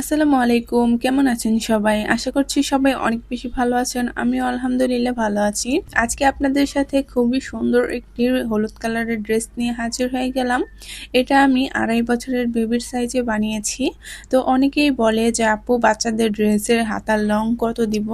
আসসালামু আলাইকুম, কেমন আছেন সবাই? আশা করছি সবাই অনেক বেশি ভালো আছেন, আমিও আলহামদুলিল্লাহ ভালো আছি। আজকে আপনাদের সাথে খুবই সুন্দর একটি হলুদ কালারের ড্রেস নিয়ে হাজির হয়ে গেলাম। এটা আমি আড়াই বছরের বেবির সাইজে বানিয়েছি। তো অনেকেই বলে যে, আপু, বাচ্চাদের ড্রেসের হাতার লং কত দিব?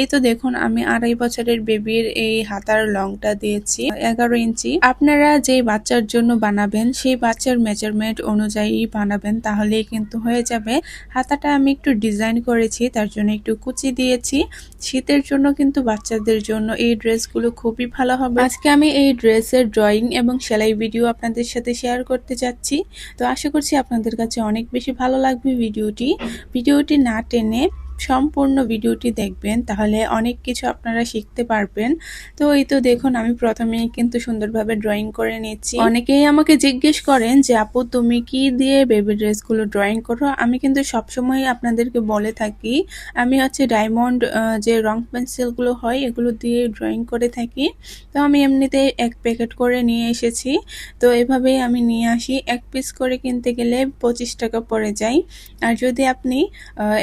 এই তো দেখুন, আমি আড়াই বছরের বেবির এই হাতার লংটা দিয়েছি, এগারো ইঞ্চি। আপনারা যে বাচ্চার জন্য বানাবেন, সেই বাচ্চার মেজারমেন্ট অনুযায়ী বানাবেন, তাহলেই কিন্তু হয়ে যাবে। হাতাটা আমি একটু ডিজাইন করেছি, তার জন্য একটু কুচি দিয়েছি। শীতের জন্য কিন্তু বাচ্চাদের জন্য এই ড্রেসগুলো খুবই ভালো হবে। আজকে আমি এই ড্রেসের ড্রয়িং এবং সেলাই ভিডিও আপনাদের সাথে শেয়ার করতে যাচ্ছি। তো আশা করছি আপনাদের কাছে অনেক বেশি ভালো লাগবে ভিডিওটি। ভিডিওটি না টেনে সম্পূর্ণ ভিডিওটি দেখবেন, তাহলে অনেক কিছু আপনারা শিখতে পারবেন। তো এই তো দেখুন, আমি প্রথমেই কিন্তু সুন্দরভাবে ড্রয়িং করে নিচ্ছি। অনেকেই আমাকে জিজ্ঞেস করেন যে, আপু, তুমি কি দিয়ে বেবি ড্রেসগুলো ড্রয়িং করো? আমি কিন্তু সবসময় আপনাদেরকে বলে থাকি, আমি হচ্ছে ডায়মন্ড যে রং পেন্সিলগুলো হয়, এগুলো দিয়ে ড্রয়িং করে থাকি। তো আমি এমনিতে এক প্যাকেট করে নিয়ে এসেছি। তো এভাবেই আমি নিয়ে আসি, এক পিস করে কিনতে গেলে পঁচিশ টাকা পড়ে যায়। আর যদি আপনি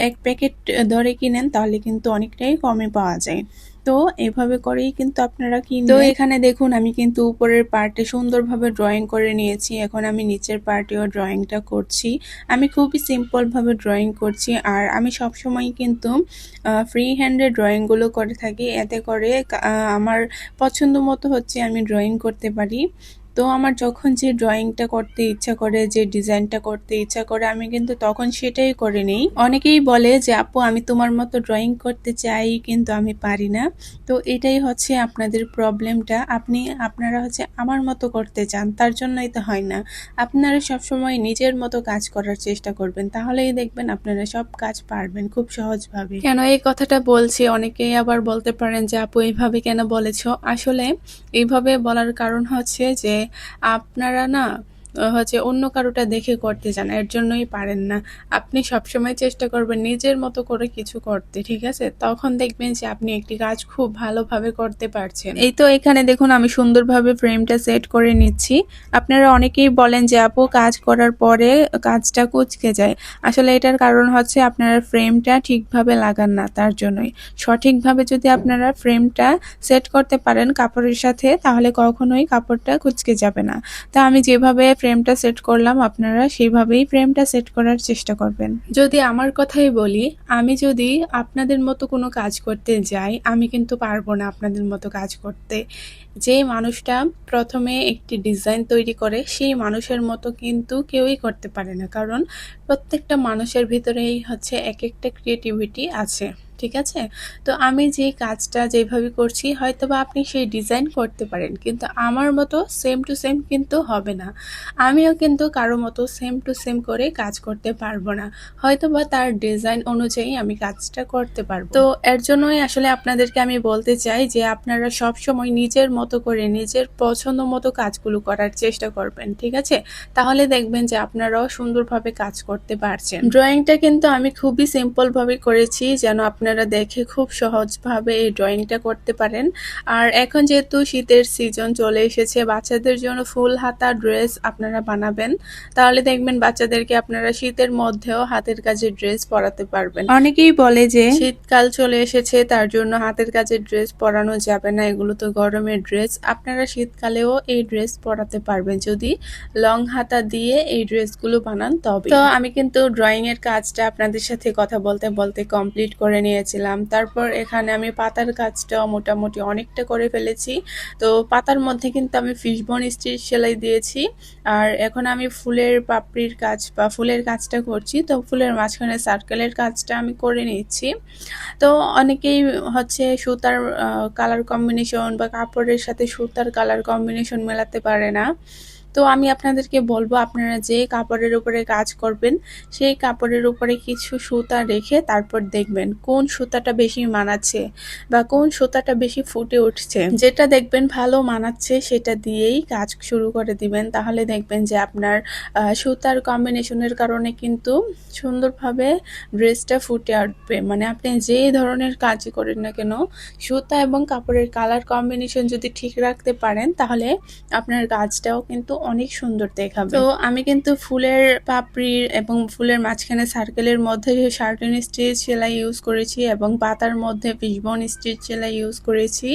এক প্যাকেট ধরে কিনেন, তাহলে কিন্তু অনেকটাই কমে পাওয়া যায়। তো এভাবে করেই কিন্তু আপনারা কিনবেন। তো এখানে দেখুন, আমি কিন্তু উপরের পার্টে সুন্দরভাবে ড্রয়িং করে নিয়েছি। এখন আমি নিচের পার্টেও ড্রয়িংটা করছি। আমি খুবই সিম্পলভাবে ড্রয়িং করছি। আর আমি সবসময় কিন্তু ফ্রি হ্যান্ডে ড্রয়িংগুলো করে থাকি। এতে করে আমার পছন্দ মতো হচ্ছে আমি ড্রয়িং করতে পারি। তো আমার যখন যে ড্রয়িংটা করতে ইচ্ছা করে, যে ডিজাইনটা করতে ইচ্ছা করে, আমি কিন্তু তখন সেটাই করে নিই। অনেকেই বলে যে, আপু, আমি তোমার মতো ড্রয়িং করতে চাই, কিন্তু আমি পারি না। তো এটাই হচ্ছে আপনাদের প্রবলেমটা আপনি, আপনারা হচ্ছে আমার মতো করতে চান, তার জন্যই তো হয় না। আপনারা সবসময় নিজের মতো কাজ করার চেষ্টা করবেন, তাহলেই দেখবেন আপনারা সব কাজ পারবেন খুব সহজভাবে। কেন এই কথাটা বলছি? অনেকেই আবার বলতে পারেন যে, আপু, এইভাবে কেন বলেছ? আসলে এইভাবে বলার কারণ হচ্ছে যে আপনারা না হচ্ছে অন্য কারোটা দেখে করতে চান, এর জন্যই পারেন না। আপনি সবসময় চেষ্টা করবেন নিজের মতো করে কিছু করতে, ঠিক আছে? তখন দেখবেন যে আপনি একটি কাজ খুব ভালোভাবে করতে পারছেন। এই তো এখানে দেখুন, আমি সুন্দরভাবে ফ্রেমটা সেট করে নিচ্ছি। আপনারা অনেকেই বলেন যে, আপু, কাজ করার পরে কাজটা কুচকে যায়। আসলে এটার কারণ হচ্ছে আপনারা ফ্রেমটা ঠিকভাবে লাগান না, তার জন্যই। সঠিকভাবে যদি আপনারা ফ্রেমটা সেট করতে পারেন কাপড়ের সাথে, তাহলে কখনোই কাপড়টা কুচকে যাবে না। তা আমি যেভাবে ফ্রেমটা সেট করলাম, আপনারা সেইভাবেই ফ্রেমটা সেট করার চেষ্টা করবেন। যদি আমার কথাই বলি, আমি যদি আপনাদের মতো কোনো কাজ করতে যাই, আমি কিন্তু পারব না আপনাদের মতো কাজ করতে। যে মানুষটা প্রথমে একটি ডিজাইন তৈরি করে, সেই মানুষের মতো কিন্তু কেউই করতে পারে না। কারণ প্রত্যেকটা মানুষের ভিতরেই হচ্ছে এক একটা ক্রিয়েটিভিটি আছে। ঠিক আছে? তো আমি যে কাজটা যেভাবে করছি হয়তো বা আপনি সেই ডিজাইন করতে পারেন, কিন্তু আমার মতো সেম টু সেম কিন্তু হবে না। আমিও কিন্তু কারও মতো সেম টু সেম করে কাজ করতে পারব না। হয়তো বা তার ডিজাইন অনুযায়ী আমি কাজটা করতে পারব। তো এর জন্যই আসলে আপনাদেরকে আমি বলতে চাই যে, আপনারা সব সময় নিজের মতো করে নিজের পছন্দ মতো কাজগুলো করার চেষ্টা করবেন, ঠিক আছে? তাহলে দেখবেন যে আপনারাও সুন্দরভাবে কাজ করতে পারছেন। ড্রয়িংটা কিন্তু আমি খুবই সিম্পলভাবে করেছি, যেন আপনার আপনারা দেখে খুব সহজভাবে এই ড্রয়িংটা করতে পারেন। আর এখন যেহেতু শীতের সিজন চলে এসেছে বাচ্চাদের জন্য ফুল হাতা ড্রেস আপনারা বানাবেন। তাহলে দেখবেন বাচ্চাদেরকে আপনারা শীতের মধ্যেও হাতের কাজে ড্রেস পরাতে পারবেন। অনেকেই বলে যে শীতকাল চলে এসেছে তার জন্য হাতের কাজের ড্রেস পরানো যাবে না এগুলো তো গরমের ড্রেস আপনারা শীতকালেও এই ড্রেস পরাতে পারবেন। যদি লং হাতা দিয়ে এই ড্রেসগুলো বানান তবে তো আমি কিন্তু ড্রয়িং এর কাজটা আপনাদের সাথে কথা বলতে বলতে কমপ্লিট করে নিয়ে নিয়েছিলাম তারপর এখানে আমি পাতার কাজটাও মোটামুটি অনেকটা করে ফেলেছি। তো পাতার মধ্যে কিন্তু আমি ফিশবন স্টিচ সেলাই দিয়েছি। আর এখন আমি ফুলের পাপড়ির কাজ বা ফুলের কাজটা করছি। তো ফুলের মাঝখানে সার্কেলের কাজটা আমি করে নিচ্ছি। তো অনেকেই হচ্ছে সুতার কালার কম্বিনেশন বা কাপড়ের সাথে সুতার কালার কম্বিনেশন মেলাতে পারে না। তো আমি আপনাদেরকে বলব, আপনারা যে কাপড়ের উপরে কাজ করবেন, সেই কাপড়ের উপরে কিছু সুতা রেখে তারপর দেখবেন কোন সুতাটা বেশি মানাচ্ছে বা কোন সুতাটা বেশি ফুটে উঠছে। যেটা দেখবেন ভালো মানাচ্ছে, সেটা দিয়েই কাজ শুরু করে দিবেন। তাহলে দেখবেন যে আপনার সুতার কম্বিনেশনের কারণে কিন্তু সুন্দরভাবে ড্রেসটা ফুটে উঠবে মানে আপনি যে ধরনের কাজই করেন না কেন, সুতা এবং কাপড়ের কালার কম্বিনেশন যদি ঠিক রাখতে পারেন, তাহলে আপনার কাজটাও কিন্তু অনেক সুন্দর দেখাবে। তো আমি কিন্তু ফুলের পাপড়ির এবং ফুলের মাঝখানে সার্কেলের মধ্যে শার্টিন স্টিচ সেলাই ইউজ করেছি এবং পাতার মধ্যে ফিশবন স্টিচ সেলাই ইউজ করেছি।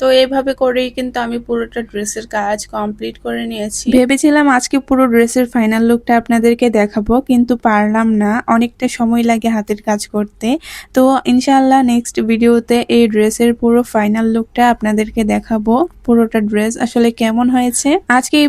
তো এইভাবে করেই কিন্তু আমি পুরোটা ড্রেসের কাজ কমপ্লিট করে নিয়েছি। ভেবেছিলাম আজকে পুরো ড্রেসের ফাইনাল লুকটা আপনাদেরকে দেখাবো কিন্তু পারলাম না। অনেকটা সময় লাগে হাতের কাজ করতে। তো ইনশাল্লাহ নেক্সট ভিডিওতে এই ড্রেসের পুরো ফাইনাল লুকটা আপনাদেরকে দেখাবো পুরোটা ড্রেস আসলে কেমন হয়েছে? আজকে এই